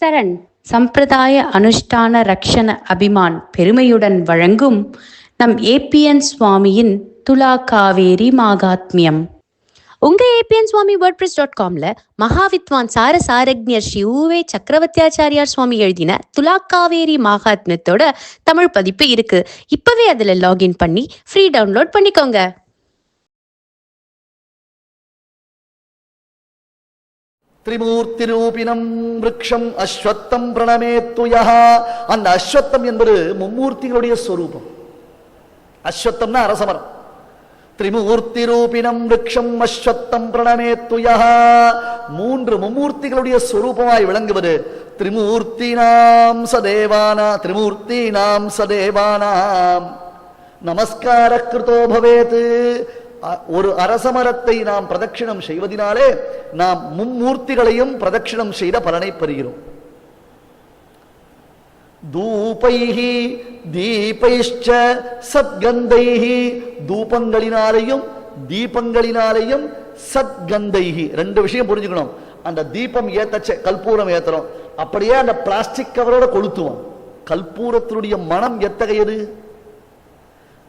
சரண் சம்பிரதாய அனுஷ்டான ரக்ஷண அபிமான் பெருமையுடன் வழங்கும் நம் ஏபிஎன் சுவாமியின் துலா காவேரி மாகாத்மியம். உங்க ஏபிஎன் சுவாமி வேர்ட்பிரஸ் டாட் காம்ல மகாவித்வான் சார சாரக்ஞர் ஸ்ரீ ஊவே சக்கரவர்த்தியாச்சாரியார் சுவாமி எழுதின துலா காவேரி மகாத்மியத்தோட தமிழ் பதிப்பு இருக்கு. இப்பவே அதுல லாகின் பண்ணி ஃப்ரீ டவுன்லோட் பண்ணிக்கோங்க. திரிமூர்த்திரூபினம் விரக்ஷம் அஸ்வத்தம் பிரணமேத்துயா அந்த அஸ்வத்தம் என்பது மும்மூர்த்திகளுடைய ஸ்வரூபம் அஸ்வத்தம்னா அரசமரம். திரிமூர்த்தி ரூபினம் விரக்ஷம் அஸ்வத்தம் பிரணமேத்துயா மூன்று மும்மூர்த்திகளுடைய ஸ்வரூபமாய் விளங்குவது திரிமூர்த்தினாம் சதேவானா திரிமூர்த்தினாம் சதேவானாம். நமஸ்கார கிருதோ பவேத். ஒரு அரசமரத்தை நாம் பிரதட்சிணம் செய்வதினாலே நாம் மும்மூர்த்திகளையும் பிரதட்சிணம் செய்த பலனை பெறுகிறோம். தூபைஹி தீபைஷ்ச சத்கந்தைஹி தூபங்களினாலேயும் தீபங்களினாலேயும் சத்கந்தைஹி. ரெண்டு விஷயம் புரிஞ்சுக்கணும். அந்த தீபம் ஏத்தச்ச கல்பூரம் ஏத்துறோம். அப்படியே அந்த பிளாஸ்டிக் கவரோட கொளுத்துவோம். கல்பூரத்தினுடைய மனம் எத்தகையது?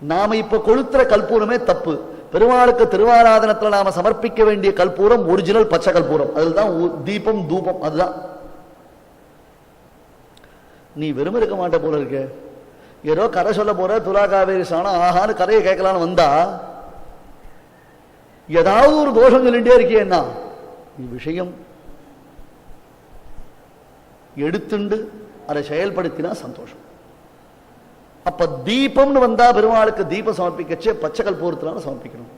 நாம இப்ப கொளுத்துற கல்பூரமே தப்பு. பெருமாளுக்கு திருவாராதனத்தில் நாம சமர்ப்பிக்க வேண்டிய கற்பூரம் ஒரிஜினல் பச்சை கற்பூரம் அதுதான் தீபம் தூபம் அதுதான். நீ வெறும் இருக்க மாட்ட போல இருக்க. ஏதோ கதை சொல்ல போற துலா காவேரி சாணம் ஆஹான்னு கதையை கேட்கலான்னு வந்தா ஏதாவது ஒரு தோஷம் சொல்லிட்டே இருக்கியேன்னா நீ விஷயம் எடுத்துண்டு அதை செயல்படுத்தினா சந்தோஷம். அப்ப தீபம்னு வந்தா பெருமாளுக்கு தீபம் சமர்ப்பிக்கச்சே பச்சை பூரத்தினால சமர்ப்பிக்கணும்.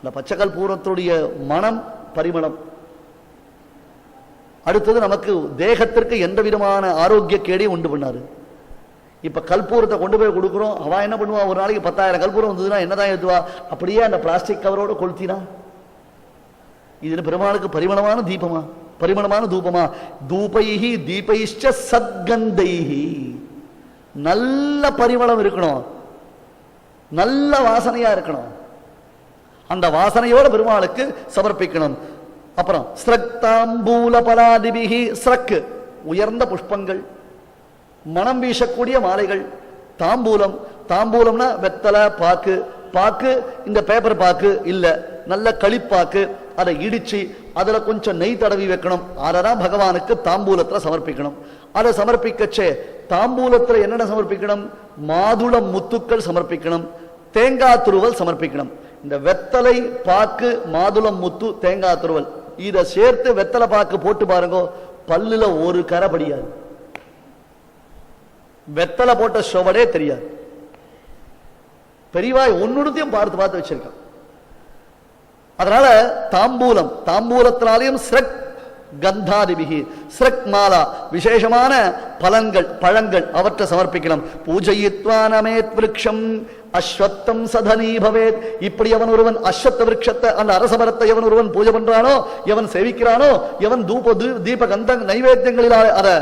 அந்த பச்சை பூரத்துடைய மனம் பரிமளம். அடுத்தது நமக்கு தேகத்திற்கு எந்த விதமான ஆரோக்கிய கேடையும் உண்டு பண்ணாரு. இப்ப கற்பூரத்தை கொண்டு போய் கொடுக்குறோம் அவன் என்ன பண்ணுவா? ஒரு நாளைக்கு பத்தாயிரம் கற்பூரம் வந்ததுன்னா என்னதான் எழுதுவா அப்படியே அந்த பிளாஸ்டிக் கவரோட கொளுத்தினா. இது பெருமாளுக்கு பரிமளமான தீபமா? பரிமளமான தூபமா? தூபைஹி தீபைஷ்ட சத்கந்தைஹி. நல்ல பரிமளம் இருக்கணும். நல்ல வாசனையா இருக்கணும். அந்த வாசனையோட பெருமாளுக்கு சமர்ப்பிக்கணும். அப்புறம் ஸ்ரக்தாம்பூல பலாதிபிகி ஸ்ரக் உயர்ந்த புஷ்பங்கள் மனம் வீசக்கூடிய மாலைகள் தாம்பூலம். தாம்பூலம்னா வெத்தலை பாக்கு. பாக்கு இந்த பேப்பர் பாக்கு இல்ல. நல்ல களிப்பாக்கு அதை இடிச்சு அதுல கொஞ்சம் நெய் தடவி வைக்கணும். அததான் பகவானுக்கு தாம்பூலத்துல சமர்ப்பிக்கணும். அதை சமர்ப்பிக்கச்சே. தாம்பூலத்துல என்னென்ன சமர்ப்பிக்கணும்? மாதுளம் முத்துக்கள் சமர்ப்பிக்கணும். தேங்காய் துருவல் சமர்ப்பிக்கணும். இந்த வெத்தலை பாக்கு மாதுளம் முத்து தேங்காய் துருவல். இதை சேர்த்து வெத்தலை பாக்கு போட்டு பாருங்க பல்லுல ஒரு கரை படியாது. வெத்தலை போட்ட சுவடே தெரியாது. பெரியவாய் ஒன்னுடையும் பார்த்து பார்த்து வச்சிருக்கான். அதனால தாம்பூலம் தாம்பூலத்தினாலையும் சிறக் கந்தாதிபிகி ஸ்ரக் மாலா விசேஷமான பலன்கள் பழங்கள் அவற்றை சமர்ப்பிக்கலாம். பூஜயித்வா நமேத் விருட்சம் அஸ்வத்தம் சதனீ பவேத். இப்படி அவன் ஒருவன் அஸ்வத்த விருட்சத்தை அந்த அரசமரத்தை எவன் ஒருவன் பூஜை பண்றானோ எவன் சேவிக்கிறானோ எவன் தூப தீப கந்த நைவேத்தியங்களில் அதை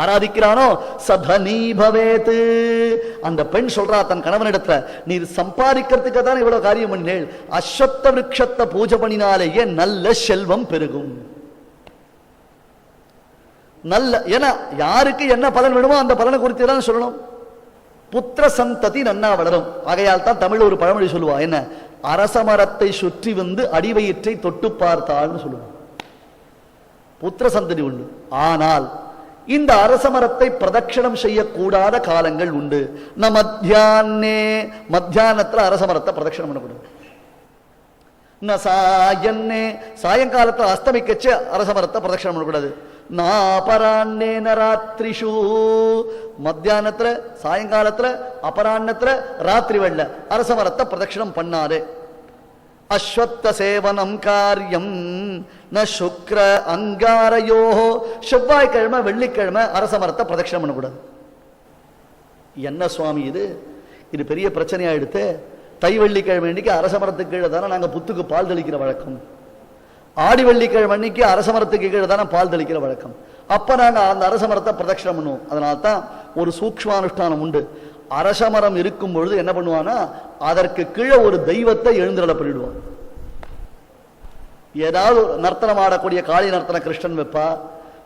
ஆராதிக்கிறானோ? சதனீ பவேத்து அந்த பெண் சொல்றா தன் கணவனிடத்துல நீ சம்பாதிக்கிறதுக்கு தான் இவ்வளவு காரியம் பண்ணேள் அஸ்வத்த விரக்ஷத்தை பூஜை பண்ணினாலேயே நல்ல செல்வம் பெருகும்? நல்ல ஏன்னா யாருக்கு என்ன பலன் வேணுமோ அந்த பலனை குறித்து தான் சொல்லணும். புத்திர சந்ததி நன்னா வளரும். ஆகையால் தான் தமிழ் ஒரு பழமொழி சொல்லுவா. என்ன? அரச மரத்தை சுற்றி வந்து அடிவயிற்றை தொட்டு பார்த்தாள்னு சொல்லுவான் புத்திர சந்ததி உண்டு. ஆனால் இந்த அரசமரத்தை பிரதட்சிணம் பிரதட்சணம் செய்யக்கூடாத காலங்கள் உண்டு. ந மத்தியானே மத்தியானத்தில் அரசமரத்தை பிரதட்சணம் பண்ணக்கூடாது. ந சாயன்னே சாயங்காலத்தில் அஸ்தமிக்கச்சு அரசமரத்தை பிரதட்சணம் பண்ணக்கூடாது. நாபராண்ணே நராத்திரிஷு மத்தியானத்தில் சாயங்காலத்துல அபராண்ணத்துல ராத்திரி வெள்ள அரசமரத்தை பிரதட்சணம் அஸ்வத்த சேவனம் காரியம். ந சுக்ர அங்காரையோஹோ செவ்வாய்க்கிழமை வெள்ளிக்கிழமை அரச மரத்தை பிரதட்சணம் பண்ணக்கூடாது. என்ன சுவாமி இது? இது பெரிய பிரச்சனையாக எடுத்து தை வெள்ளிக்கிழமை அன்னைக்கு அரச மரத்துக்கு கீழே தானே நாங்கள் புத்துக்கு பால் தெளிக்கிற வழக்கம். ஆடி வெள்ளிக்கிழமை அன்னைக்கு அரச மரத்துக்கு கீழே தானே பால் தெளிக்கிற வழக்கம். அப்போ நாங்கள் அந்த அரச மரத்தை பிரதட்சணம் பண்ணுவோம். அதனால தான் ஒரு சூக்ஷ்மானுஷ்டானம் உண்டு. அரச மரம் இருக்கும் பொழுது என்ன பண்ணுவான்னா அதற்கு கீழே ஒரு தெய்வத்தை எழுந்திரல பண்ணிடுவான். ஏதாவது நர்த்தனம் ஆடக்கூடிய காளி நர்த்தன கிருஷ்ணன் வைப்பா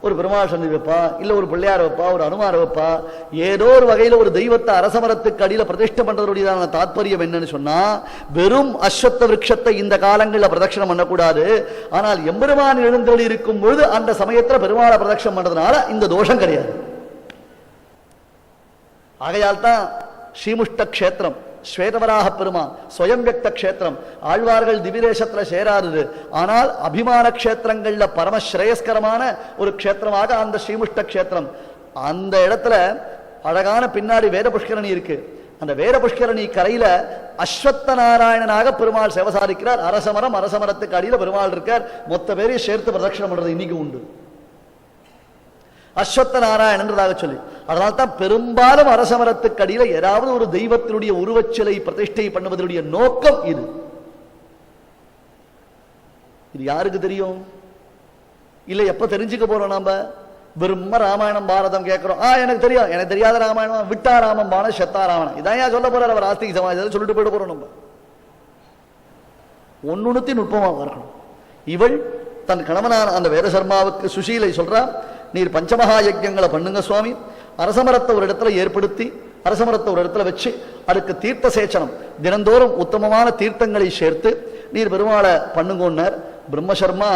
ஒரு பெருமாள் சந்தி வைப்பா இல்லை ஒரு பிள்ளையார் வைப்பா ஒரு அனுமார் வைப்பா ஏதோ ஒரு வகையில் ஒரு தெய்வத்தை அரசமரத்துக்கு அடியில் பிரதிஷ்டை பண்ணுறதுடையதான தாத்பரியம் என்னன்னு சொன்னால் வெறும் அஸ்வத்த விரக்ஷத்தை இந்த காலங்களில் பிரதட்சணம் பண்ணக்கூடாது. ஆனால் எம்பெருமான் எழுந்தொழி இருக்கும் பொழுது அந்த சமயத்தில் பெருமாளை பிரதட்சணம் பண்ணுறதுனால இந்த தோஷம் கிடையாது. ஆகையால் தான் ஸ்ரீமுஷ்ட க்ஷேத்திரம் ஸ்வேதவராக பெருமான் ஸ்வயம் வியக்த ஆழ்வார்கள் திவிதேசத்தில் சேராதது. ஆனால் அபிமான க்ஷேத்திரங்கள்ல பரம ஸ்ரேயஸ்கரமான ஒரு க்ஷேத்திரமாக அந்த ஸ்ரீமுஷ்ட க்ஷேத்திரம் அந்த இடத்துல அழகான பின்னாடி வேத புஷ்கரணி இருக்கு. அந்த வேத புஷ்கரணி கரையில அஸ்வத்த நாராயணனாக பெருமாள் சேவசாரிக்கிறார் அரசமரம் அரசமரத்துக்கு அடியில் பெருமாள் இருக்கார். மொத்த பேரையும் சேர்த்து பிரதட்சணம் பண்றது இன்னைக்கு உண்டு. அஸ்வத்த நாராயணன்றதாக சொல்லி. அதனால தான் பெரும்பாலும் அரசமரத்துக்கு அடியில ஏதாவது ஒரு தெய்வத்தினுடைய உருவச்சிலை பிரதிஷ்டை பண்ணுவதனுடைய நோக்கம் இது. இது யாருக்கு தெரியும்? இல்ல எப்ப தெரிஞ்சுக்க போறோம் நாம? வெறும ராமாயணம் பாரதம் கேட்கிறோம். ஆ எனக்கு தெரியும். எனக்கு தெரியாத ராமாயணம்? விட்டா ராமம் பான செத்தா ராவணன் இதான் ஏன் சொல்ல போறார் அவர் ஆஸ்திக சமாஜத்தை? சொல்லிட்டு போயிட்டு போறோம் நம்ம. ஒன்னுத்தி நுட்பமா இருக்கணும். இவள் தன் கணவனான அந்த வேதசர்மாவுக்கு சுஷீலை சொல்றா நீர் பஞ்சமகா யஜ்யங்களை பண்ணுங்க சுவாமி. அரசமரத்தை ஒரு இடத்துல ஏற்படுத்தி அரசமரத்தை ஒரு இடத்துல வச்சு அதுக்கு தீர்த்த சேச்சனம் தினந்தோறும் உத்தமமான தீர்த்தங்களை சேர்த்து நீர் பெருமாளை பண்ணுங்கன்னார். பிரம்மசர்மா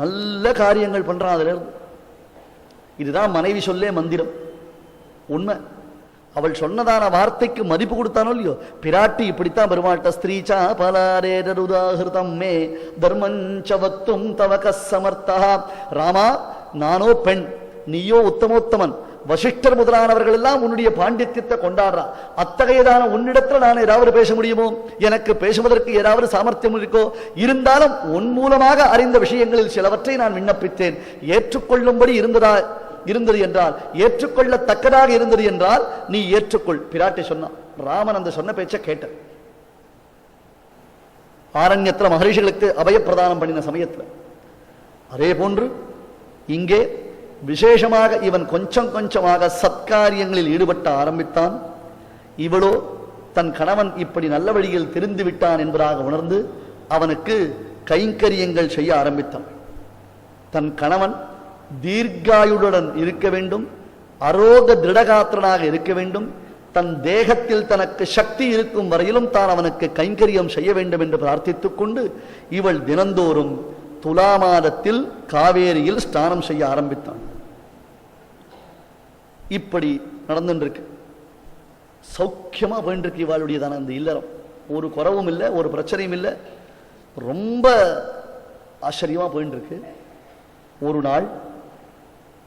நல்ல காரியங்கள் பண்ணுறான் அதிலிருந்து. இதுதான் மனைவி சொல்லே மந்திரம். உண்மை. அவள் சொன்னதான வார்த்தைக்கு மதிப்பு கொடுத்தானோ இல்லையோ? பிராட்டி இப்படித்தான் பெருமாட்ட ஸ்திரீச்சா பலாரேருதாகிருதம் மே தர்மஞ்சவத்தும் தவக சமர்த்தா ராமா நானோ பெண் நீயோ உத்தமோத்தமன். வசிஷ்டர் முதலானவர்கள் எல்லாம் உன்னுடைய பாண்டித்யத்தை கொண்டாடுறான் அத்தகையதான உன்னிடத்துல நான் ஏதாவது பேச முடியுமோ? எனக்கு பேசுவதற்கு ஏதாவது சாமர்த்தியம் இருக்கோ? இருந்தாலும் உன் மூலமாக அறிந்த விஷயங்களில் சிலவற்றை நான் விண்ணப்பித்தேன். ஏற்றுக்கொள்ளும்படி இருந்ததா இருந்தது என்றால் ஏற்றுக்கொள்ளத்தக்கதாக இருந்தது என்றால் நீ ஏற்றுக்கொள். பிராட்டி சொன்னான். ராமன் அந்த சொன்ன பேச்சை கேட்ட ஆரண்யத்தில் மகரிஷிகளுக்கு அபயப்பிரதானம் பண்ணின சமயத்துல. அதே போன்று இங்கே விசேஷமாக இவன் கொஞ்சம் கொஞ்சமாக சத்காரியங்களில் ஈடுபட்ட ஆரம்பித்தான். இவளோ தன் கணவன் இப்படி நல்ல வழியில் தெரிந்து விட்டான் என்பதாக உணர்ந்து அவனுக்கு கைங்கரியங்கள் செய்ய ஆரம்பித்தான். தன் கணவன் தீர்காயுடன் இருக்க வேண்டும் அரோக திருடகாத்திரனாக இருக்க வேண்டும் தன் தேகத்தில் தனக்கு சக்தி இருக்கும் வரையிலும் தான் அவனுக்கு கைங்கரியம் செய்ய வேண்டும் என்று பிரார்த்தித்துக் கொண்டு இவள் தினந்தோறும் துலா மாதத்தில் காவேரியில் ஸ்நானம் செய்ய ஆரம்பித்தான். இப்படி நடந்துருக்கு சௌக்கியமா போயிட்டு இவாளுடையதான அந்த இல்லறம். ஒரு குறவும் இல்லை ஒரு பிரச்சனையும் இல்லை. ரொம்ப ஆச்சரியமா போயிட்டு இருக்கு ஒரு நாள்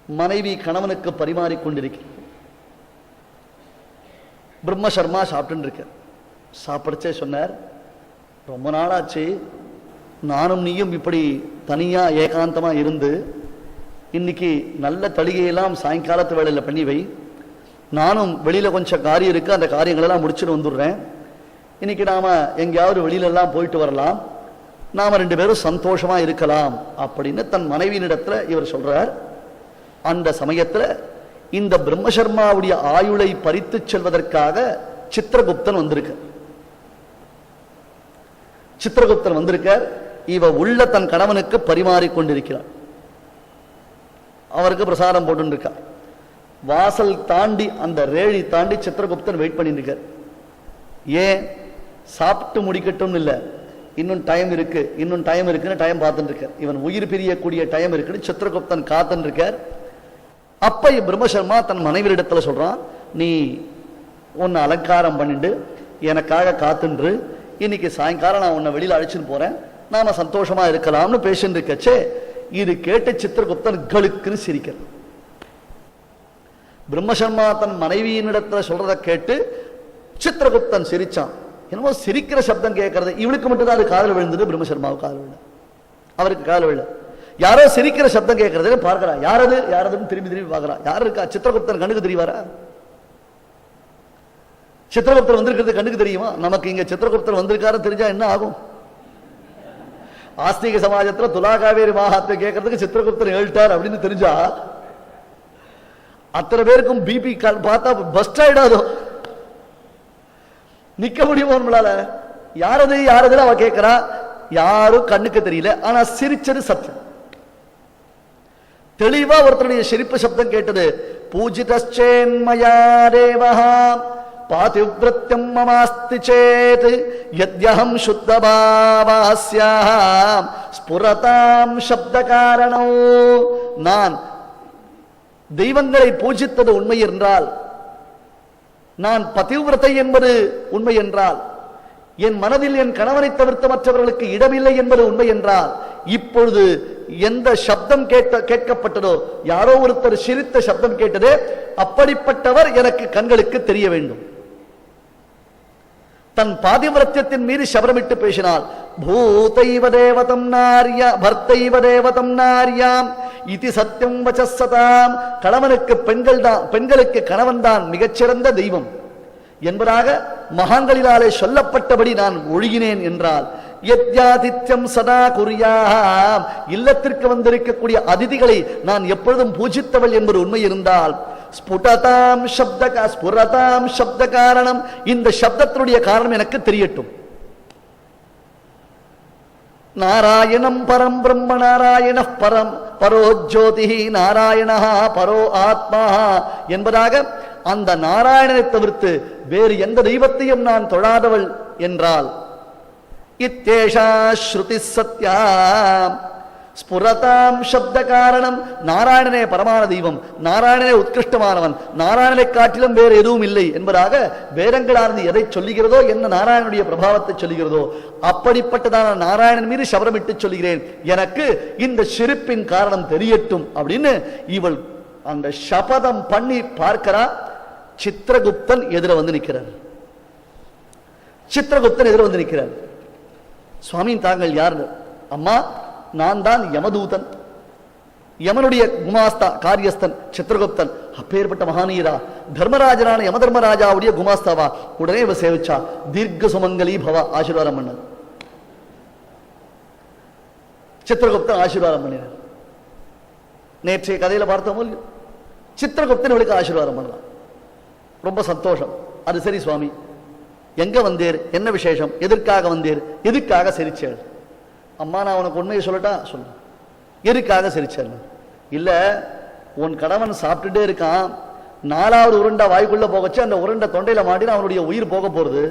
மனைவி கணவனுக்கு பரிமாறிக் கொண்டிருக்கிறது. பிரம்ம சர்மா சாப்பிட்டு இருக்க சாப்பிடுச்சே சொன்னார். ரொம்ப நாளாச்சு. நானும் நீயும் இப்படி தனியா ஏகாந்தமா இருந்து இன்னைக்கு நல்ல தளிகையெல்லாம் சாயங்காலத்து வேளையில பண்ணி வை. நானும் வெளியில கொஞ்சம் காரியம் இருக்கு அந்த காரியங்களெல்லாம் முடிச்சுட்டு வந்துடுறேன். இன்னைக்கு நாம எங்கேயாவது வெளியில எல்லாம் போயிட்டு வரலாம். நாம ரெண்டு பேரும் சந்தோஷமா இருக்கலாம் அப்படின்னு தன் மனைவியினிடத்தில் இவர் சொல்கிறார் அந்த சமயத்துல இந்த பிரம்மசர்மாவுடைய ஆயுளை பறித்து செல்வதற்காக சித்திரகுப்தன் வந்திருக்கு சித்திரகுப்தன் வந்திருக்கார். இவ உள்ள தன் கணவனுக்கு பரிமாறிக்கொண்டிருக்கிறாள் அவருக்கு பிரசாதம் போட்டுருக்கா வாசல் தாண்டி அந்த ரேழி தாண்டி சித்திரகுப்தன் வெயிட் பண்ணிட்டு இருக்கார் ஏன்? சாப்பிட்டு முடிக்கட்டும் இல்லை. இன்னும் டைம் இருக்கு. இன்னும் டைம் இருக்குன்னு டைம் பார்த்துட்டு இருக்கார் இவன் உயிர் பிரியக்கூடிய டைம் இருக்குன்னு சித்திரகுப்தன் காத்துட்டு இருக்கார் அப்ப பிரம்மசர்மா தன் மனைவியிடத்துல சொல்றான் நீ உன்னை அலங்காரம் பண்ணிட்டு எனக்காக காத்துன்று. இன்னைக்கு சாயங்காலம் நான் உன்னை வெளியில் அழைச்சிட்டு போறேன். நாம சந்தோஷமா இருக்கலாம்னு பேசிட்டு இருக்கச்சே இது கேட்டு சித்திரகுப்தன் கழுக்குன்னு சிரிக்கிறான். பிரம்மசர்மா தன் மனைவியினிடத்துல சொல்றத கேட்டு சித்திரகுப்தன் சிரிச்சான். என்னமோ சிரிக்கிற சப்தம் கேட்கறது. இவளுக்கு மட்டும்தான் அது காதல் விழுந்தது பிரம்மசர்மாவுக்கு காதல் விழு அவருக்கு காதல் விழு யாரோ சிரிக்கிற சப்தம் கேட்கறது பார்க்கிறா. யாரது? யாரதுன்னு திரும்பி திரும்பி பார்க்கறா. யார் இருக்கா? சித்திரகுப்தன் கண்ணுக்கு தெரியவாரா சித்திரகுப்தர் வந்திருக்கிறது கண்ணுக்கு தெரியுமா? நமக்கு இங்க சித்திரகுப்தர் வந்திருக்காரு தெரிஞ்சா என்ன ஆகும்? ஆஸ்திக சமாஜத்துல துலா காவேரி மகாத்மை கேட்கறதுக்கு சித்திரகுப்தர் எழுட்டார் அப்படின்னு தெரிஞ்சா அத்தனை பேருக்கும் பிபி பார்த்தா பஸ்ட் ஆயிடாதோ? நிக்க முடியுமோ நம்மளால யாரது யாரதுன்னு அவ கேட்கிறா யாரும் கண்ணுக்கு தெரியல ஆனா சிரிச்சது சத்தியம் தெளிவா ஒருத்தருடைய சிரிப்பு சப்தம் கேட்டது பூஜிதேன்மயா தேவஹா பாதிவிரத்தியம் மமாஸ்தி சேத் யத்யஹம் சுத்த ஸ்புரதாம் சப்த காரணோ நான் தெய்வங்களை பூஜித்தது உண்மை என்றால் நான் பதிவிரத்தை என்பது உண்மை என்றால் என் மனதில் என் கணவனை தவிர்த்த மற்றவர்களுக்கு இடமில்லை என்பது உண்மை என்றால் இப்பொழுது எந்த சப்தம் கேட்ட கேட்கப்பட்டதோ யாரோ ஒருத்தர் சிரித்த சப்தம் கேட்டதே அப்படிப்பட்டவர் எனக்கு கண்களுக்கு தெரிய வேண்டும். தன் பாதிவிரத்தியத்தின் மீது சபரமிட்டு பேசினாள். பூதைவ தேவதம் நாரிய பர்த்தைவ தேவதம் நாரியாம் இது சத்தியம் வச்சசதாம் கணவனுக்கு பெண்கள் தான் பெண்களுக்கு கணவன் தான் மிகச்சிறந்த தெய்வம். என்பதாக மகான்களினாலே சொல்லப்பட்டபடி நான் ஒழுகினேன் என்றால் யத்யாதித்யம் சதா குறியாம் இல்லத்திற்கு வந்திருக்கக்கூடிய அதிதிகளை நான் எப்பொழுதும் பூஜித்தவள் என்பது உண்மை இருந்தால் ஸ்புடதாம் சப்த ஸ்புரதாம் சப்த காரணம் இந்த சப்தத்தினுடைய காரணம் எனக்கு தெரியட்டும். நாராயணம் பரம் பிரம்ம நாராயண பரம் பரோ ஜோதி நாராயணா பரோ ஆத்மா என்பதாக அந்த நாராயணனை தவிர்த்து வேறு எந்த தெய்வத்தையும் நான் தொழாதவள் என்றால் இத்தேஷா ஸ்ருதி சத்யாம் ஸ்புரதாம் சப்த காரணம் நாராயணனே பரமான தெய்வம் நாராயணனே உத்கிருஷ்டமானவன் நாராயணனை காட்டிலும் வேறு எதுவும் இல்லை என்பதாக வேதங்களானது எதை சொல்லுகிறதோ என்ன நாராயணனுடைய பிரபாவத்தை சொல்லுகிறதோ அப்படிப்பட்டதான நாராயணன் மீது சபரமிட்டு சொல்கிறேன் எனக்கு இந்த சிரிப்பின் காரணம் தெரியட்டும் அப்படின்னு இவள் அந்த சபதம் பண்ணி பார்க்கிறா சித்திரகுப்தன் எதிர வந்து நிற்கிறார் சித்திரகுப்தன் எதிர வந்து நிற்கிறார் சுவாமி தாங்கள் யார் அம்மா நான் தான் யமதூதன். யமனுடைய குமாஸ்தா காரியஸ்தன் சித்திரகுப்தன் அப்பேற்பட்ட மகானீரா தர்மராஜனான யம தர்மராஜாவுடைய குமாஸ்தாவா உடனே இவ சேவிச்சா தீர்க்க சுமங்கலி பவ ஆசீர்வாதம் பண்ணார். சித்திரகுப்தன் ஆசீர்வாதம் பண்ணினார். நேற்றைய கதையில பார்த்தோமோ இல்லையோ? சித்திரகுப்தன் இவளுக்கு ஆசீர்வாதம் பண்ணலாம். ரொம்ப சந்தோஷம். அது சரி சுவாமி. எங்க வந்தீர்? என்ன விசேஷம்? எதற்காக வந்தீர்? எதுக்காக சிரிச்சேள் அம்மா நான் உனக்கு உண்மையை சொல்லட்டா? சொல்லு. எதுக்காக சிரிச்சாரு இல்லை உன் கணவன் சாப்பிட்டுட்டே இருக்கான். நாலாவது உருண்டை வாய்க்குள்ளே போகச்சு அந்த உருண்டை தொண்டையில் மாட்டி அவனுடைய உயிர் போக போகிறது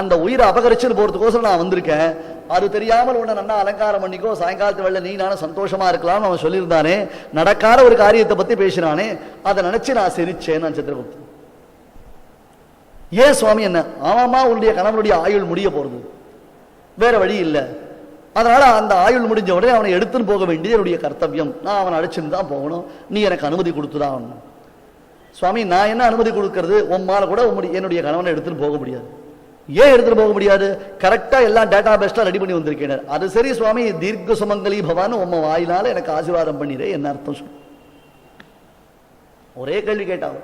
அந்த உயிரை அபகரிச்சுன்னு போகிறதுக்கோசரம் நான் வந்திருக்கேன். அது தெரியாமல் உன்னை நல்லா அலங்காரம் பண்ணிக்கோ. சாயங்காலத்து வேலை நீ நானும் சந்தோஷமாக இருக்கலாம்னு அவன் சொல்லியிருந்தானே. நடக்காத ஒரு காரியத்தை பற்றி பேசினானே. அதை நினச்சி நான் சிரிச்சேன் நான் சித்திரகுப்தன். ஏன் சுவாமி என்ன? ஆமாமா உன்னுடைய கணவனுடைய ஆயுள் முடிய போகிறது வேற வழி இல்லை. அதனால் அந்த ஆயுள் முடிஞ்ச உடனே அவனை எடுத்துன்னு போக வேண்டியது என்னுடைய கர்த்தவியம். நான் அவனை அழைச்சுன்னு தான் போகணும். நீ எனக்கு அனுமதி கொடுத்துதான் ஆகணும். சுவாமி நான் என்ன அனுமதி கொடுக்கறது? உம்மால கூட உம்முடைய என்னுடைய கணவனை எடுத்துன்னு போக முடியாது. ஏன் எடுத்துட்டு போக முடியாது? கரெக்டாக எல்லாம் டேட்டா பேஸ்டாக ரெடி பண்ணி வந்திருக்கேன். அது சரி சுவாமி தீர்க்க சுமங்கலி பவான் உம்ம வாயினால எனக்கு ஆசீர்வாதம் பண்ணிடு என்ன அர்த்தம் சொல்லு ஒரே கேள்வி கேட்டான்.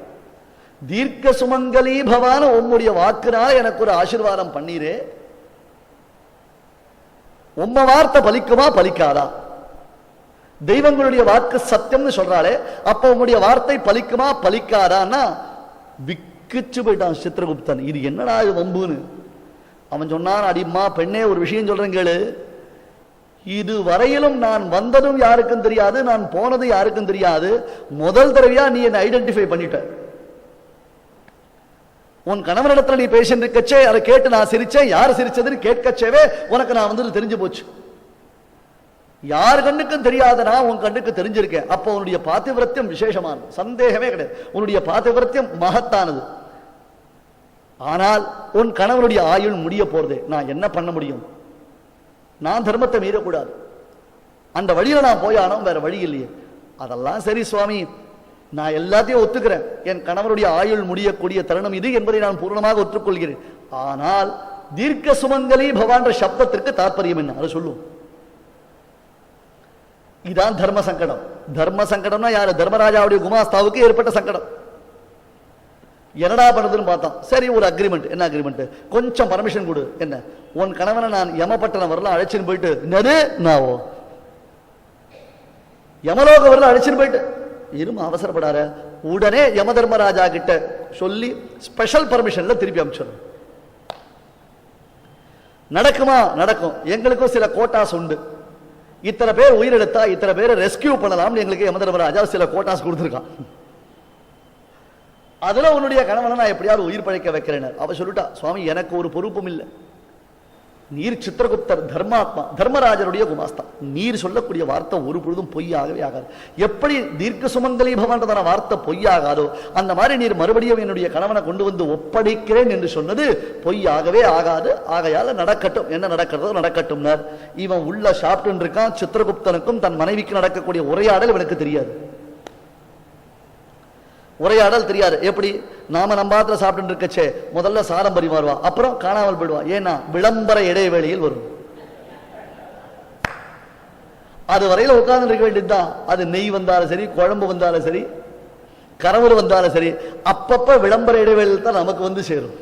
தீர்க்க சுமங்கலி பவான் உம்முடைய வாக்குனால எனக்கு ஒரு ஆசீர்வாதம் பண்ணிடு. உம்ம வார்த்தை பலிக்குமா? பலிக்காதா? தெய்வங்களுடைய வாக்கு சத்தியம்னு சொல்றாளே அப்ப உங்களுடைய வார்த்தை பலிக்குமா? பலிக்காதான்னா விக்கிச்சு போயிட்டான் சித்திரகுப்தன். இது என்னடா இது வம்புன்னு? அவன் சொன்னான் அடிம்மா பெண்ணே ஒரு விஷயம் சொல்றேன் கேளு. இது வரையிலும் நான் வந்ததும் யாருக்கும் தெரியாது நான் போனது யாருக்கும் தெரியாது. முதல் தடவையா நீ என்னை ஐடென்டிஃபை பண்ணிட்ட. உன் கணவனிடத்துல நீ பேசிட்டு இருக்கச்சே அதை கேட்டு நான் சிரிச்சேன். யார் சிரிச்சதுன்னு கேட்கச்சேவே உனக்கு நான் வந்து தெரிஞ்சு போச்சு. யார் கண்ணுக்கும் தெரியாதனா உன் கண்ணுக்கு தெரிஞ்சிருக்கேன். அப்போ உன்னுடைய பாத்திவிரத்தியம் விசேஷமானது. சந்தேகமே கிடையாது. உன்னுடைய பாத்திவிரத்தியம் மகத்தானது. ஆனால் உன் கணவனுடைய ஆயுள் முடிய போறதே. நான் என்ன பண்ண முடியும்? நான் தர்மத்தை மீறக்கூடாது. அந்த வழியில நான் போயானோ வேற வழி இல்லையே. அதெல்லாம் சரி சுவாமி. நான் எல்லாத்தையும் ஒத்துக்கிறேன். என் கணவனுடைய ஆயுள் முடியக்கூடிய தருணம் இது என்பதை நான் பூர்ணமாக ஒத்துக்கொள்கிறேன். ஆனால் தீர்க்க சுமங்கலி பவான்ற சப்தத்திற்கு தாற்பயம் என்ன? அதை சொல்லுவோம். இதான் தர்ம சங்கடம். தர்ம சங்கடம்னா யாரு? தர்மராஜாவுடைய குமாஸ்தாவுக்கு ஏற்பட்ட சங்கடம். என்னடா பண்ணுதுன்னு பார்த்தோம். சரி ஒரு அக்ரிமெண்ட் என்ன அக்ரிமெண்ட் கொஞ்சம் பர்மிஷன் கொடு. என்ன? உன் கணவனை நான் யமப்பட்டணம் வரலாம் அழைச்சின்னு போயிட்டு என்னது? நாவோ யமலோக வரலாம் அழைச்சின்னு போயிட்டு. இருமா அவசரப்படாத. உடனே யம தர்மராஜா கிட்ட சொல்லி ஸ்பெஷல் பர்மிஷன்ல திருப்பி அனுப்பிச்சிடணும் நடக்குமா? நடக்கும். எங்களுக்கும் சில கோட்டாஸ் உண்டு. இத்தனை பேர் உயிரெடுத்தா இத்தனை பேரை ரெஸ்கியூ பண்ணலாம்னு எங்களுக்கு யமதர்மராஜா சில கோட்டாஸ் கொடுத்துருக்கான். அதில் உன்னுடைய கணவனை நான் எப்படியாவது உயிர் பழைக்க வைக்கிறேன் அவ சொல்லிட்டா சுவாமி எனக்கு ஒரு பொறுப்பும் இல்லை. நீர் சித்திரகுப்தர் தர்மாத்மா தர்மராஜருடைய குமாஸ்தா. நீர் சொல்லக்கூடிய வார்த்தை ஒரு பொழுதும் பொய்யாகவே ஆகாது. எப்படி தீர்க்க சுமங்கலி பவன்றதான வார்த்தை பொய்யாகாதோ அந்த மாதிரி நீர் மறுபடியும் என்னுடைய கணவனை கொண்டு வந்து ஒப்படைக்கிறேன் என்று சொன்னது பொய்யாகவே ஆகாது. ஆகையால நடக்கட்டும். என்ன நடக்கிறதோ நடக்கட்டும் இவன் உள்ள சாப்பிட்டு இருக்கான் சித்திரகுப்தனுக்கும் தன் மனைவிக்கு நடக்கக்கூடிய உரையாடல் இவனுக்கு தெரியாது. உரையாடல் தெரியாது. எப்படி? நாம நம்ம நம்பாத்துல சாப்பிட்டு இருக்கச்சே முதல்ல சாரம் பரிமாறுவா அப்புறம் காணாமல் போயிடுவான் ஏன்னா விளம்பர இடைவேளையில் வரும். அது வரையில உட்கார்ந்து இருக்க வேண்டியதுதான். அது நெய் வந்தாலும் சரி குழம்பு வந்தாலும் சரி கரவறு வந்தாலும் சரி அப்பப்ப விளம்பர இடைவேளையில் தான் நமக்கு வந்து சேரும்.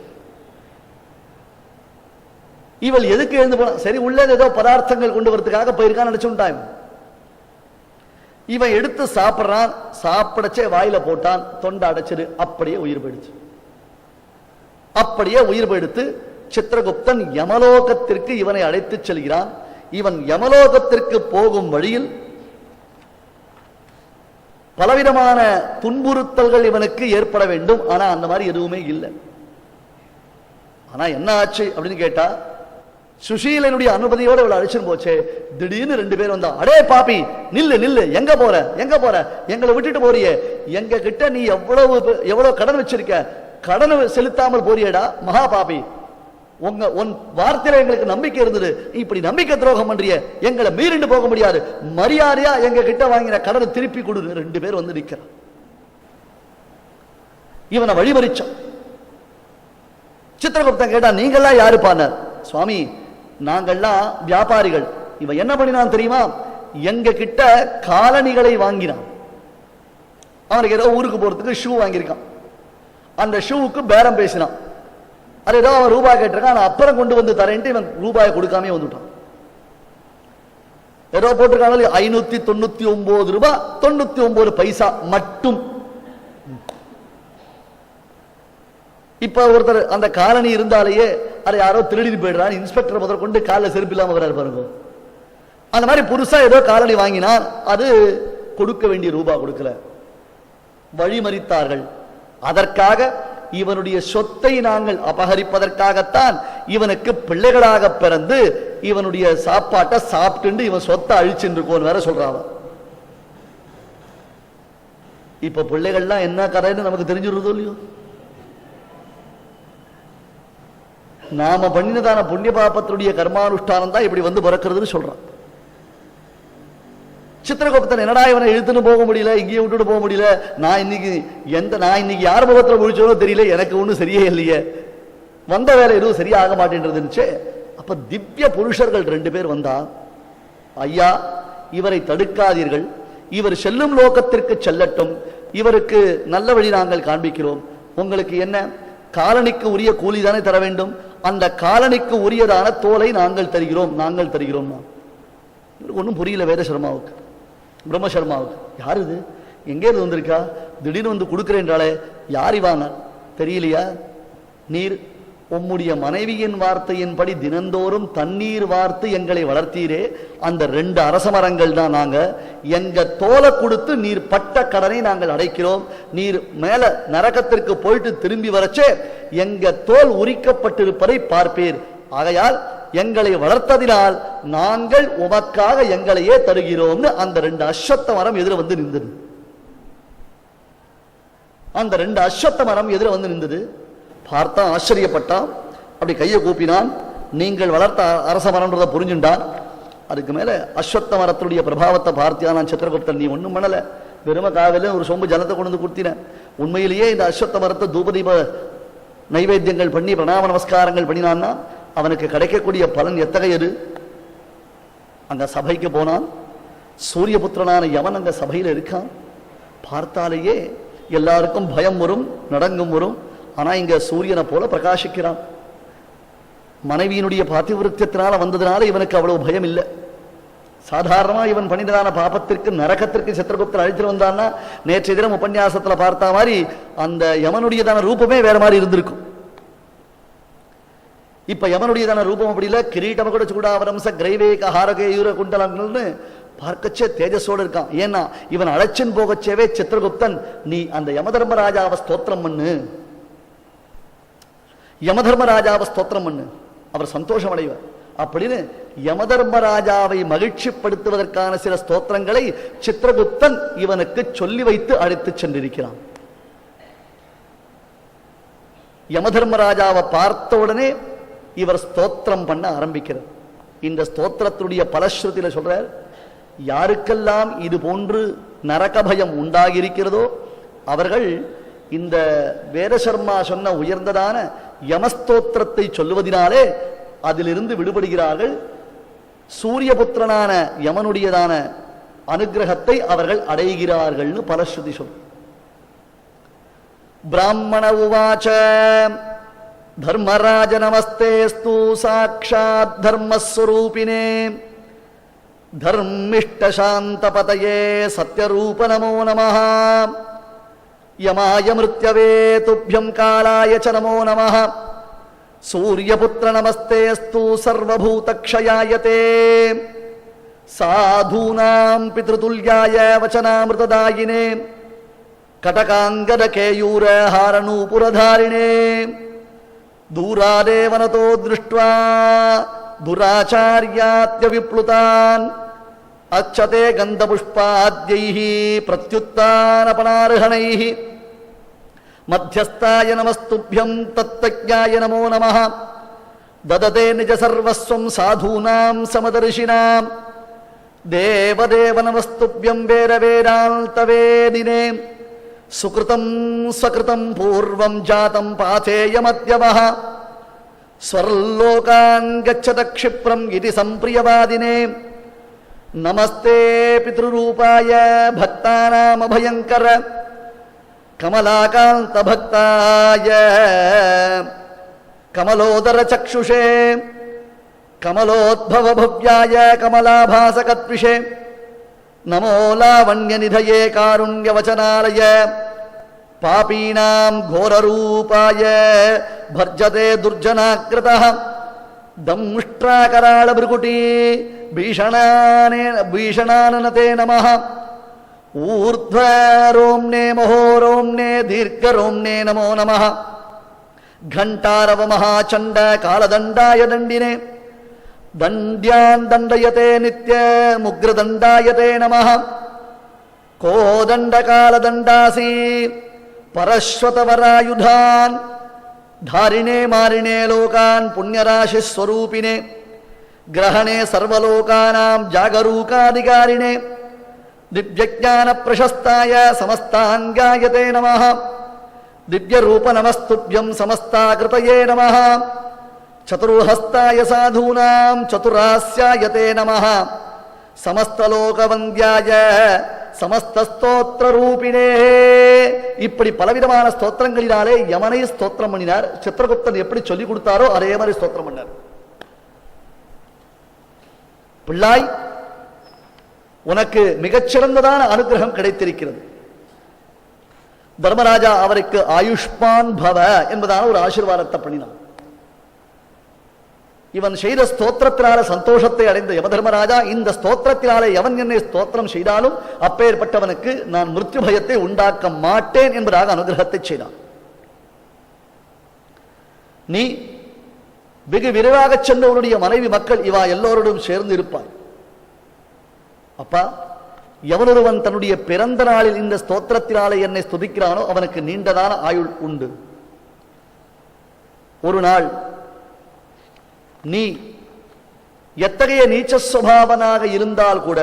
இவள் எதுக்கு எழுந்து போனா சரி உள்ளே ஏதோ பதார்த்தங்கள் கொண்டு வரதுக்காக போயிருக்கான்னு நினைச்சுட்டான் இவன் எடுத்து சாப்பிடுறான் சாப்பிடச்சே வாயில போட்டான் தொண்டை அடைச்சிரு அப்படியே உயிர் போயிடுச்சு. அப்படியே உயிர் போயிடுத்து சித்திரகுப்தன் யமலோகத்திற்கு இவனை அழைத்துச் செல்கிறான். இவன் யமலோகத்திற்கு போகும் வழியில் பலவிதமான துன்புறுத்தல்கள் இவனுக்கு ஏற்பட வேண்டும். ஆனா அந்த மாதிரி எதுவுமே இல்லை. ஆனா என்ன ஆச்சு அப்படின்னு கேட்டா சுஷீலனுடைய அனுமதியோட அவளை அழைச்சிட்டு போச்சே. திடீர்னு ரெண்டு பேர் வந்தா அடே பாப்பி நில்லு நில்லு எங்க போற எங்க போற? எங்களை விட்டுட்டு போறியே. எங்க கிட்ட நீ எவ்வளவு எவ்வளவு கடன் வச்சிருக்க? கடன் செலுத்தாமல் போறியடா மகா பாபி. உங்க உன் வார்த்தையில எங்களுக்கு நம்பிக்கை இருந்தது. இப்படி நம்பிக்கை துரோகம் பண்றிய. எங்களை மீறிண்டு போக முடியாது. மரியாதையா எங்க கிட்ட வாங்கின கடனை திருப்பி கொடு. ரெண்டு பேர் வந்து நிக்கிறான் இவனை வழிமறிச்சான் சித்திரகுப்தன் கேட்டா நீங்கெல்லாம் யாரு பானார் சுவாமி நாங்கள்லாம் வியாபாரிகள். இவன் என்ன பண்ணினான் தெரியுமா? எங்க கிட்ட காலணிகளை வாங்கினான். அவனுக்கு ஏதோ ஊருக்கு போறதுக்கு ஷூ வாங்கியிருக்கான். அந்த ஷூவுக்கு பேரம் பேசினான். அது ஏதோ அவன் ரூபாய் கேட்டிருக்கான். நான் அப்புறம் கொண்டு வந்து தரேன்ட்டு இவன் ரூபாயை கொடுக்காம வந்துட்டான். ஏதோ போட்டிருக்காங்க ஐநூத்தி தொண்ணூத்தி ஒன்பது ரூபாய் தொண்ணூத்தி ஒன்பது பைசா மட்டும். இப்ப ஒருத்தர் அந்த காலனி இருந்தாலேயே அதை யாரோ திருடிட்டு போயிடுறான் இன்ஸ்பெக்டர் முதல் கொண்டு காலில் செருப்பு இல்லாமல் வர்றாரு பாருங்க. அந்த மாதிரி புதுசா ஏதோ காலனி வாங்கினால் அது கொடுக்க வேண்டிய ரூபா கொடுக்கல. வழிமறித்தார்கள். அதற்காக இவனுடைய சொத்தை நாங்கள் அபகரிப்பதற்காகத்தான் இவனுக்கு பிள்ளைகளாக பிறந்து இவனுடைய சாப்பாட்டை சாப்பிட்டு இவன் சொத்தை அழிச்சுருக்கோன்னு வேற சொல்றான் இப்ப பிள்ளைகள்லாம் என்ன கதைன்னு நமக்கு தெரிஞ்சிருந்தோ இல்லையோ? நாம பண்ணினதான புண்ணிய பாபத்தினுடைய கர்மானுஷ்டானம் தான் இப்படி வந்து பிறக்கிறதுன்னு சொல்றான். சித்திரகுப்தன் என்னடா இவனை இழுத்துன்னு போக முடியல இங்கேயும் விட்டுட்டு போக முடியல? நான் இன்னைக்கு எந்த நான் இன்னைக்கு யார் முகத்தில் முழிச்சோனோ தெரியல எனக்கு ஒன்றும் சரியே இல்லையே. வந்த வேலை எதுவும் சரியாக மாட்டேன்றதுச்சு அப்ப திவ்ய புருஷர்கள் ரெண்டு பேர் வந்தா ஐயா இவரை தடுக்காதீர்கள். இவர் செல்லும் லோகத்திற்கு செல்லட்டும். இவருக்கு நல்ல வழி நாங்கள் காண்பிக்கிறோம். உங்களுக்கு என்ன? காலனிக்கு உரிய கூலி தானே தர வேண்டும். அந்த காலனிக்கு உரியதான தோலை நாங்கள் தருகிறோம் நாங்கள் தருகிறோம். இவருக்கு ஒன்றும் புரியல வேத சர்மாவுக்கு. பிரம்ம சர்மாவுக்கு. யார் இது? எங்கேருந்து வந்திருக்கா? திடீர்னு வந்து கொடுக்குறேன்றாளே. யார் இவானா தெரியலையா? நீர் உம்முடைய மனைவியின் வார்த்தையின்படி தினந்தோறும் தண்ணீர் வார்த்து எங்களை வளர்த்தீரே. அந்த ரெண்டு அரச மரங்கள் தான் நாங்கள் எங்கள் தோலை கொடுத்து நீர் பட்ட கடனை நாங்கள் அடைக்கிறோம். நீர் மேலே நரகத்திற்கு போயிட்டு திரும்பி வரச்சே எங்கள் தோல் உரிக்கப்பட்டிருப்பதை பார்ப்பீர். ஆகையால் எங்களை வளர்த்ததினால் நாங்கள் உமக்காக எங்களையே தருகிறோம்னு அந்த ரெண்டு அஸ்வத்த மரம் எதிர வந்து நின்றது. அந்த ரெண்டு அஸ்வத்த மரம் எதிர வந்து நின்றது. பார்த்தான் ஆச்சரியப்பட்டான். அப்படி கையை கூப்பினான். நீங்கள் வளர்த்த அரச மரம்ன்றதை புரிஞ்சுண்டான். அதுக்கு மேலே அஸ்வத்த மரத்தினுடைய பிரபாவத்தை பார்த்தியா? நான் சித்திரகுப்தன் நீ ஒன்றும் பண்ணலை. வெறும காவில ஒரு சொம்பு ஜலத்தை கொண்டு வந்து கொடுத்தின உண்மையிலேயே இந்த அஸ்வத்த மரத்தை தூபதீப நைவேத்தியங்கள் பண்ணி பிரணாம நமஸ்காரங்கள் பண்ணினான்னா அவனுக்கு கிடைக்கக்கூடிய பலன் எத்தகையது? அங்கே சபைக்கு போனான். சூரியபுத்திரனான யவன் அங்கே சபையில் இருக்கான். பார்த்தாலேயே எல்லாருக்கும் பயம் வரும் நடங்கும் வரும். ஆனா இங்க சூரியனை போல பிரகாசிக்கிறான். மனைவியினுடைய பாத்திவிருத்தியத்தினால வந்ததுனால இவனுக்கு அவ்வளவு பயம் இல்லை. சாதாரணமா இவன் பண்ணினதான பாபத்திற்கு நரகத்திற்கு சித்திரகுப்தர் அழைத்துட்டு வந்தான்னா நேற்றைய தினம் உபன்யாசத்தில் பார்த்த மாதிரி அந்த யமனுடையதான ரூபமே வேற மாதிரி இருந்திருக்கும். இப்ப யமனுடையதான ரூபம் அப்படி இல்லை கிரீட்டம கூட சூடாவரம்ச கிரைவேக ஹாரகேயூர குண்டலங்கள்னு பார்க்கச்சே தேஜஸோடு இருக்கான். ஏன்னா இவன் அழைச்சின் போகச்சேவே சித்திரகுப்தன் நீ அந்த யமதர்மராஜாவை ஸ்தோத்திரம் பண்ணு. யமதர்மராஜாவை ஸ்தோத்திரம் பண்ணு அவர் சந்தோஷம் அடைவார் அப்படின்னு யமதர்மராஜாவை மகிழ்ச்சிப்படுத்துவதற்கான சில ஸ்தோத்திரங்களை சித்திரகுப்தன் இவனுக்கு சொல்லி வைத்து அழைத்து சென்றிருக்கிறான். யமதர்மராஜாவை பார்த்த உடனே இவர் ஸ்தோத்திரம் பண்ண ஆரம்பிக்கிறார். இந்த ஸ்தோத்திரத்தினுடைய பலஸ்ருதியில சொல்றார் யாருக்கெல்லாம் இது போன்று நரக பயம் உண்டாகியிருக்கிறதோ அவர்கள் இந்த வேதசர்மா சொன்ன உயர்ந்ததான யமஸ்தோத்திரத்தை சொல்லுவதினாலே அதிலிருந்து விடுபடுகிறார்கள் சூரியபுத்திரனான யமனுடையதான அனுக்கிரகத்தை அவர்கள் அடைகிறார்கள்னு பலஸ்ருதி சொல் ब्राह्मण उवाच धर्मराज नमस्तेस्तु साक्षात् धर्मस्वरूपिणे धर्मिष्टशान्तपतये सत्यरूप नमो नमः యమాయ మృత్యవే తుభ్యం కాళాయ చ నమో నమ సూర్యపుత్ర నమస్తేస్తు సర్వభూతక్షయాయతే సాధూనాం పితృతుల్యాయ వచనామృతదాయినే కటకాంగదకేయూరహారనూపురధారిణే దూరాదేవనతో దృష్ట్వా దురాచార్యాత్యవిప్లుతాన్ అచ్చతే గంధపుష్పాద్యై ప్రత్యుత్నపనార్హణై మధ్యస్థాయ నమస్తుభ్యం తత్వజ్ఞాయ నమో నమ. దదతే నిజ సర్వస్వం సాధూనాం సమదర్శినాం. దేవదేవ నమస్తుభ్యం వేరవేరాంతవేదినే సుకృతం స్వకృతం పూర్వం జాతం పాథేయమద్యవ స్వర్లోకాన్ గచ్చత క్షిప్రం ఇది సంప్రియవాదినే. నమస్తే పితృరూపాయ భక్తానామభయంకర. कमलाकान्तभक्ताय। कमलोदरचक्षुषे, कमलोद्भवभव्याय कमलाभासकत्विषे नमो लावण्यनिधये कारुण्यवचनालय पापीनां घोररूपाय, भर्जते दुर्जनाकृतः दंष्ट्राकराळभृकुटी भीषणाने, भीषणाननते नमः। ऊर्ध रोमे महो रोमे दीर्घ रोमे नमो नम। घंटारव महाचंड कालदंडाय दंडिने दंड्यादंडयते नित्य मुग्रदंडायते नम। कोदंड कालदंडासी परश्वतवरायुधा धारिणे मारिणे लोकान् पुण्यराशिस्वरूपिने ग्रहणे सर्वोकाना जागरूकाधिकारिणे దివ్యజ్ఞాన ప్రశస్తాయ సమస్తాంగాయతే నమ దివ్యరూపనమస్తుభ్యం సమస్తాకృతయే నమ చతుర్హస్తాయ సాధూనాం చతురాస్యాయతే నమ సమస్తలోకవంద్యాయ సమஸ்தஸ்தோத்திரூபினே இப்படி பலவிதமான ஸ்தோத்திரங்களினாலே யமனை ஸ்தோத்திரம் பண்ணினார் சித்திரகுப்தன் எப்படி சொல்லிக் கொடுத்தாரோ அதே மாதிரி ஸ்தோத்திரம் பண்ணார் பிள்ளாய் உனக்கு மிகச்சிறந்ததான அனுகிரகம் கிடைத்திருக்கிறது. தர்மராஜா அவருக்கு ஆயுஷ்மான் பவ என்பதான ஒரு ஆசிர்வாதத்தை பண்ணினான். இவன் செய்த ஸ்தோத்திரத்தினால சந்தோஷத்தை அடைந்த யமதர்மராஜா இந்த ஸ்தோத்திரத்தினாலே எவன் என்னை ஸ்தோத்திரம் செய்தாலும் அப்பேற்பட்டவனுக்கு நான் மிருத்யு பயத்தை உண்டாக்க மாட்டேன் என்பதாக அனுகிரகத்தை செய்தான். நீ வெகு விரைவாக சென்ற உன்னுடைய மனைவி மக்கள் இவா எல்லோரோடும் சேர்ந்து இருப்பார் அப்பா எவனொருவன் தன்னுடைய பிறந்த நாளில் இந்த ஸ்தோத்திரத்தினாலே என்னை ஸ்துதிக்கிறானோ அவனுக்கு நீண்டதான ஆயுள் உண்டு. ஒரு நாள் நீ எத்தகைய நீச்ச சுபாவனாக இருந்தால் கூட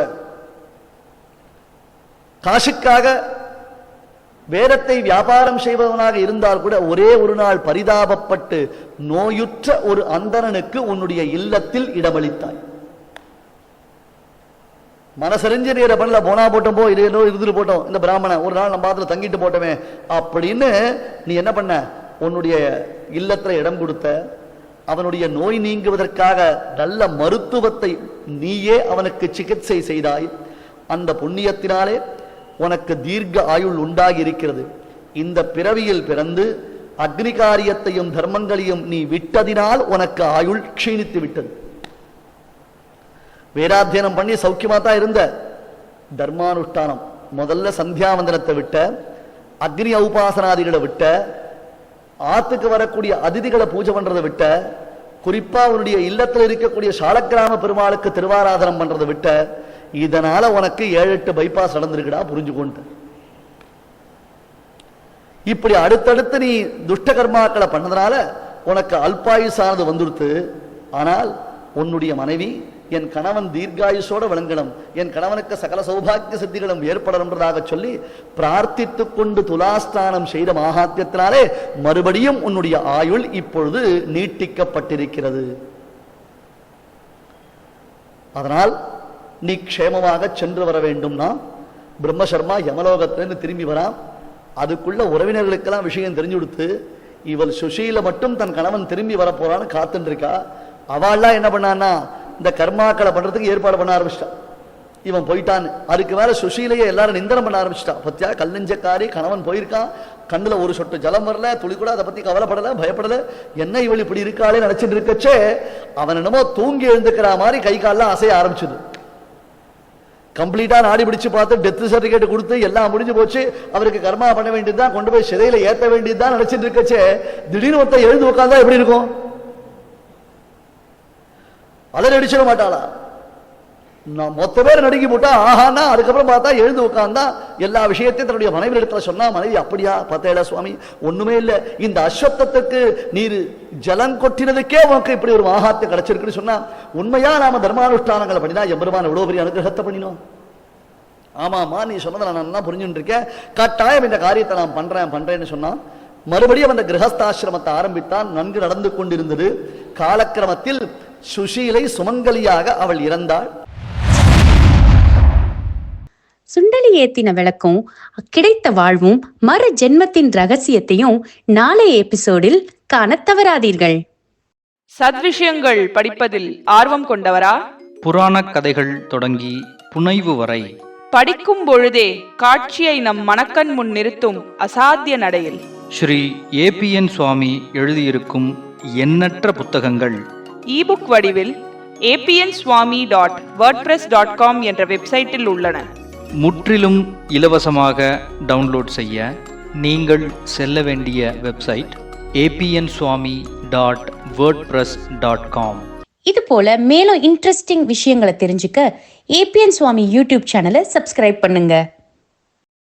காசுக்காக வேதத்தை வியாபாரம் செய்பவனாக இருந்தால் கூட ஒரே ஒரு நாள் பரிதாபப்பட்டு நோயுற்ற ஒரு அந்தரனுக்கு உன்னுடைய இல்லத்தில் இடமளித்தாய். மனசரிஞ்சு நீர பண்ணல போனா போட்டோம் போ இது ஏதோ இருந்துட்டு போட்டோம் இந்த பிராமணன் ஒரு நாள் நம்ம பாத்துல தங்கிட்டு போட்டோமே அப்படின்னு நீ என்ன பண்ண? உன்னுடைய இல்லத்துல இடம் கொடுத்த அவனுடைய நோய் நீங்குவதற்காக நல்ல மருத்துவத்தை நீயே அவனுக்கு சிகிச்சை செய்தாய். அந்த புண்ணியத்தினாலே உனக்கு தீர்க்க ஆயுள் உண்டாகி இருக்கிறது இந்த பிறவியில் பிறந்து அக்னி காரியத்தையும் தர்மங்களையும் நீ விட்டதினால் உனக்கு ஆயுள் க்ஷீணித்து விட்டது. வேதாத்தியனம் பண்ணி சௌக்கியமாக தான் இருந்த தர்மானுஷ்டானம். முதல்ல சந்தியாவந்தனத்தை விட்ட அக்னி உபாசனாதிகளை விட்ட ஆத்துக்கு வரக்கூடிய அதிதிகளை பூஜை பண்றதை விட்ட குறிப்பா அவனுடைய இல்லத்தில் இருக்கக்கூடிய சாலக்கிராம பெருமாளுக்கு திருவாராதனம் பண்றதை விட்ட இதனால உனக்கு ஏழு எட்டு பைபாஸ் நடந்திருக்குடா புரிஞ்சுக்கொண்டு இப்படி அடுத்தடுத்து நீ துஷ்ட கர்மாக்களை பண்ணதுனால உனக்கு அல்பாயுசானது வந்துடுத்து. ஆனால் உன்னுடைய மனைவி என் கணவன் தீர்காயுஷோடு விளங்கணும். என் கணவனுக்கு சகல சௌபாக்கிய சித்திகளும் ஏற்படணுன்றதாக சொல்லி பிரார்த்தித்து கொண்டு துலாஸ்தானம் செய்த மாகாத்தியத்தினாலே மறுபடியும் உன்னுடைய ஆயுள் இப்பொழுது நீட்டிக்கப்பட்டிருக்கிறது. அதனால் நீ க்ஷேமமாக சென்று வர வேண்டும்னா பிரம்மசர்மா யமலோகத்திலிருந்து திரும்பி வரான் அதுக்குள்ள உறவினர்களுக்கெல்லாம் விஷயம் தெரிஞ்சு கொடுத்து இவள் சுஷீல மட்டும் தன் கணவன் திரும்பி வரப்போறான்னு காத்துட்டு இருக்கா. அவள்லாம் என்ன பண்ணான்னா இந்த கர்மாக்களை பண்றதுக்கு ஏற்பாடு பண்ண ஆரம்பிச்சிட்டான். இவன் போயிட்டான் அதுக்கு மேல சுஷீலையை எல்லாரும் நிந்தனம் பண்ண ஆரம்பிச்சிட்டான். பத்தியா? கல்லஞ்சக்காரி கணவன் போயிருக்கான். கண்ணுல ஒரு சொட்டு ஜலம் வரல துளி கூட அதை பத்தி கவலைப்படல பயப்படல. என்ன இவள் இப்படி இருக்காளே நினைச்சிட்டு இருக்கச்சே? அவன் என்னமோ தூங்கி எழுந்துக்கிற மாதிரி கை காலெல்லாம் அசைய ஆரம்பிச்சது. கம்ப்ளீட்டாக நாடி பிடிச்சு பார்த்து டெத்து சர்டிஃபிகேட் கொடுத்து எல்லாம் முடிஞ்சு போச்சு. அவருக்கு கர்மா பண்ண வேண்டியது தான் கொண்டு போய் சிதையில் ஏற்ற வேண்டியது தான் நினச்சிட்டு இருக்கச்சே. திடீர்னு ஒருத்தன் எழுந்து உட்காந்தா எப்படி இருக்கும்? அலறி அடிச்சிட மாட்டாளா? நான் மொத்த பேர் நடுங்கி போட்டா ஆஹானா அதுக்கப்புறம் பார்த்தா எழுந்து உட்காந்தா எல்லா விஷயத்தையும் தன்னுடைய மனைவி இடத்துல சொன்னா மனைவி அப்படியா பார்த்தேடா சுவாமி? ஒண்ணுமே இல்லை. இந்த அஸ்வத்தத்துக்கு நீர் ஜலம் கொட்டினதுக்கே உனக்கு இப்படி ஒரு மகாத்தியம் கிடைச்சிருக்குன்னு சொன்னா உண்மையா நாம தர்மானுஷ்டானங்களை பண்ணினா எம்பெருமான எவ்வளவு பெரிய அனுகிரகத்தை பண்ணினோம்? ஆமாமா நீ சொன்னதை நான் நல்லா புரிஞ்சுட்டு இருக்கேன் கட்டாயம் இந்த காரியத்தை நான் பண்றேன் பண்றேன்னு சொன்னா மறுபடியும் அந்த கிரகஸ்தாசிரமத்தை ஆரம்பித்தான் நன்கு நடந்து கொண்டிருந்தது. காலக்கிரமத்தில் சுஷீலை சுமங்கலியாக அவள் இறந்தாள். சுண்டலி ஏத்தின விளக்கும் கிடைத்த வாழ்வும் மறு ஜென்மத்தின் ரகசியத்தையும் நாளைய எபிசோடில் காணத் தவறாதீர்கள். சத்விஷயங்கள் படிப்பதில் ஆர்வம் கொண்டவரா? புராணக் கதைகள் தொடங்கி புனைவு வரை. படிக்கும் பொழுதே காட்சியை நம் மனக்கண் முன் நிறுத்தும் அசாத்திய நடையில். ஸ்ரீ ஏபிஎன் சுவாமி எழுதியிருக்கும் எண்ணற்ற புத்தகங்கள். இபுக் வடிவில் ABN Swami dot WordPress dot com என்ற வெப்சைட்டில் உள்ளன. முற்றிலும் இலவசமாக டவுன்லோட் செய்ய நீங்கள் செல்ல வேண்டிய website ABN Swami dot WordPress dot com இது போல மேலும் இன்ட்ரெஸ்டிங் விஷயங்களை தெரிஞ்சுக்க ஏபிஎன் சுவாமி யூடியூப் சேனலை சப்ஸ்கிரைப் பண்ணுங்க.